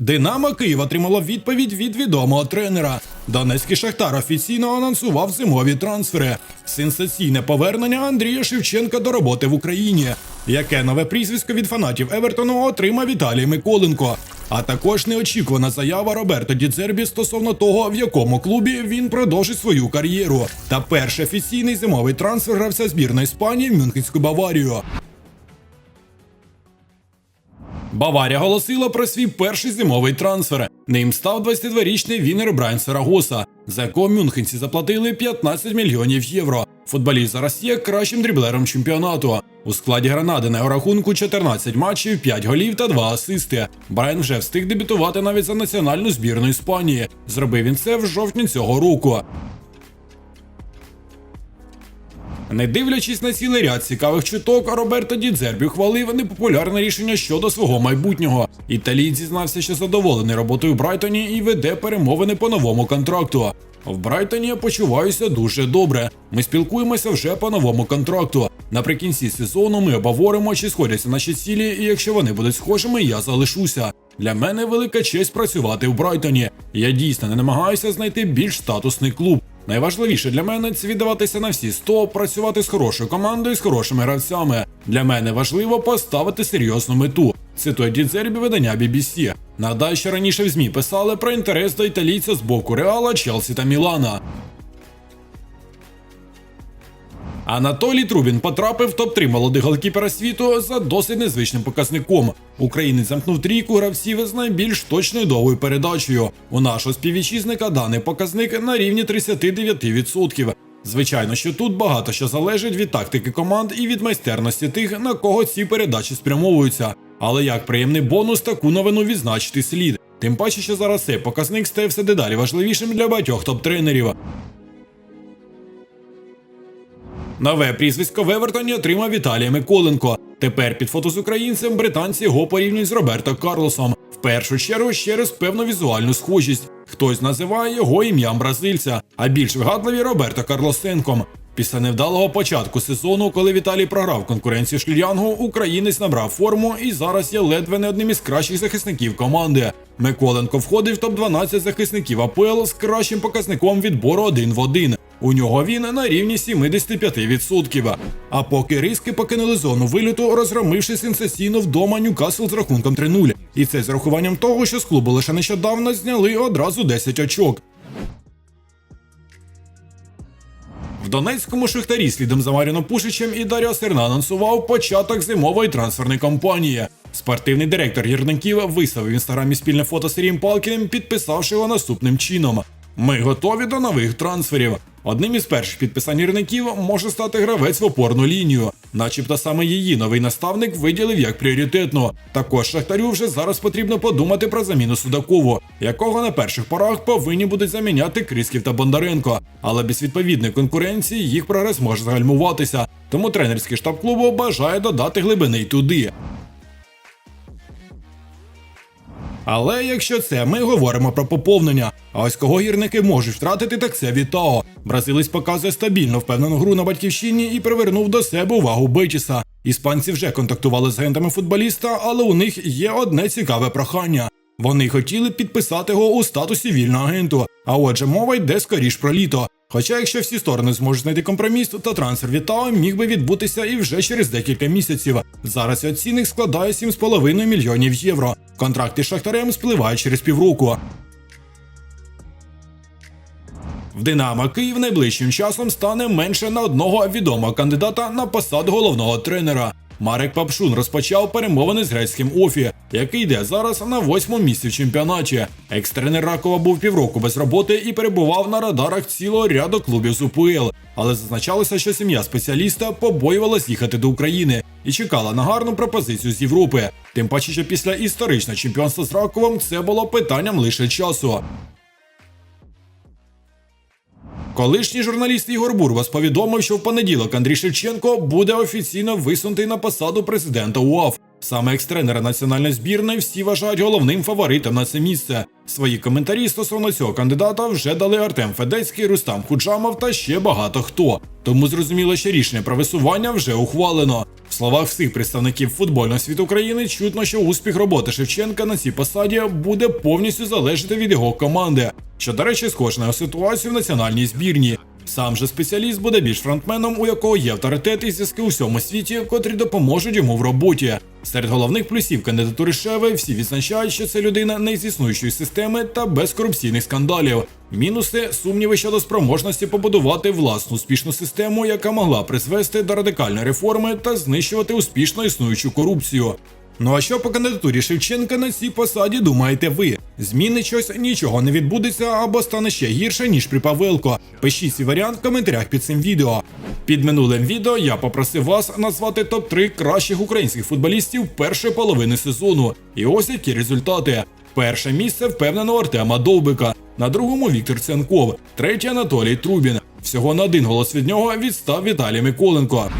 Динамо Київ отримало відповідь від відомого тренера. Донецький Шахтар офіційно анонсував зимові трансфери. Сенсаційне повернення Андрія Шевченка до роботи в Україні. Яке нове прізвисько від фанатів Евертону отримав Віталій Миколенко. А також неочікувана заява Роберто Дідзербі стосовно того, в якому клубі він продовжить свою кар'єру. Та перший офіційний зимовий трансфер гравця збірної Іспанії в Мюнхенську Баварію. Баварія голосила про свій перший зимовий трансфер. Ним став 22-річний Вінер Брайан Сарагоса, за якого мюнхенці заплатили 15 мільйонів євро. Футболіст зараз є кращим дріблером чемпіонату. У складі гранади на його рахунку 14 матчів, 5 голів та 2 асисти. Брайан вже встиг дебютувати навіть за національну збірну Іспанії. Зробив він це в жовтні цього року. Не дивлячись на цілий ряд цікавих чуток, Роберто Дідзербі ухвалив непопулярне рішення щодо свого майбутнього. Італієць зізнався, що задоволений роботою в Брайтоні і веде перемовини по новому контракту. В Брайтоні я почуваюся дуже добре. Ми спілкуємося вже по новому контракту. Наприкінці сезону ми обговоримо, чи сходяться наші цілі, і якщо вони будуть схожими, я залишуся. Для мене велика честь працювати в Брайтоні. Я дійсно не намагаюся знайти більш статусний клуб. Найважливіше для мене це віддаватися на всі 100, працювати з хорошою командою, з хорошими гравцями. Для мене важливо поставити серйозну мету. Цитує Дідзербі видання BBC. Що раніше в ЗМІ писали про інтерес до італійця з боку Реала, Челсі та Мілана. Анатолій Трубін потрапив в топ-3 молодих голкіпера світу за досить незвичним показником. Українець замкнув трійку гравців з найбільш точною довгою передачею. У нашого співвітчизника даний показник на рівні 39%. Звичайно, що тут багато що залежить від тактики команд і від майстерності тих, на кого ці передачі спрямовуються. Але як приємний бонус таку новину відзначити слід. Тим паче, що зараз цей показник стає все дедалі важливішим для багатьох топ-тренерів. Нове прізвисько в Евертоні отримав Віталій Миколенко. Тепер під фото з українцем британці його порівнюють з Роберто Карлосом. В першу чергу через певну візуальну схожість. Хтось називає його ім'ям бразильця, а більш вигадливі Роберто Карлосенком. Після невдалого початку сезону, коли Віталій програв конкуренцію Шльянгу, українець набрав форму і зараз є ледве не одним із кращих захисників команди. Миколенко входить в топ-12 захисників АПЛ з кращим показником відбору один в один. У нього він на рівні 75%. А поки риски покинули зону виліту, розгромивши сенсаційно вдома Ньюкасл з рахунком 3-0. І це з рахуванням того, що з клубу лише нещодавно зняли одразу 10 очок. Донецькому Шахтарі слідом за Маріном Пушичем і Даріо Серна анонсував початок зимової трансферної кампанії. Спортивний директор гірників виставив в інстаграмі спільне фото з Сергієм Палкіним, підписавши його наступним чином. Ми готові до нових трансферів. Одним із перших підписань гірників може стати гравець в опорну лінію. Начебто саме її новий наставник виділив як пріоритетну. Також Шахтарю вже зараз потрібно подумати про заміну Судакову, якого на перших порах повинні будуть заміняти Крисків та Бондаренко. Але без відповідної конкуренції їх прогрес може згальмуватися. Тому тренерський штаб клубу бажає додати глибини й туди. Але якщо це ми говоримо про поповнення, а ось кого гірники можуть втратити, так це Вітао. Бразилець показує стабільно впевнену гру на батьківщині і привернув до себе увагу Бетіса. Іспанці вже контактували з агентами футболіста, але у них є одне цікаве прохання. Вони хотіли підписати його у статусі вільного агенту. А отже, мова йде скоріш про літо. Хоча, якщо всі сторони зможуть знайти компроміс, то трансфер Вітао міг би відбутися і вже через декілька місяців. Зараз його цінник складає 7,5 мільйонів євро. Контракти з Шахтарем спливають через півроку. В Динамо Київ найближчим часом стане менше на одного відомого кандидата на посаду головного тренера. Марек Папшун розпочав перемовини з грецьким Офі, який йде зараз на восьмому місці в чемпіонаті. Екс-тренер Ракова був півроку без роботи і перебував на радарах цілого ряду клубів з УПЛ. Але зазначалося, що сім'я спеціаліста побоювалась їхати до України і чекала на гарну пропозицію з Європи. Тим паче, що після історичного чемпіонства з Раковом це було питанням лише часу. Колишній журналіст Ігор Бурбас повідомив, що в понеділок Андрій Шевченко буде офіційно висунутий на посаду президента УАФ. Саме екс-тренера національної збірної всі вважають головним фаворитом на це місце. Свої коментарі стосовно цього кандидата вже дали Артем Федецький, Рустам Худжамов та ще багато хто. Тому зрозуміло, що рішення про висування вже ухвалено. В словах всіх представників футбольного світу України чутно, що успіх роботи Шевченка на цій посаді буде повністю залежати від його команди, що, до речі, схоже на ситуацію в національній збірні. Сам же спеціаліст буде більш фронтменом, у якого є авторитет і зв'язки у всьому світі, котрі допоможуть йому в роботі. Серед головних плюсів кандидатури Шеви всі відзначають, що це людина не з існуючої системи та без корупційних скандалів. Мінуси сумніви щодо спроможності побудувати власну успішну систему, яка могла призвести до радикальної реформи та знищувати успішно існуючу корупцію. Ну а що по кандидатурі Шевченка на цій посаді думаєте ви? Зміни щось нічого не відбудеться або стане ще гірше, ніж при Павелко. Пишіть свій варіант в коментарях під цим відео. Під минулим відео я попросив вас назвати топ-3 кращих українських футболістів першої половини сезону. І ось які результати. Перше місце впевнено Артема Довбика, на другому Віктор Цянков, третє Анатолій Трубін. Всього на один голос від нього відстав Віталій Миколенко.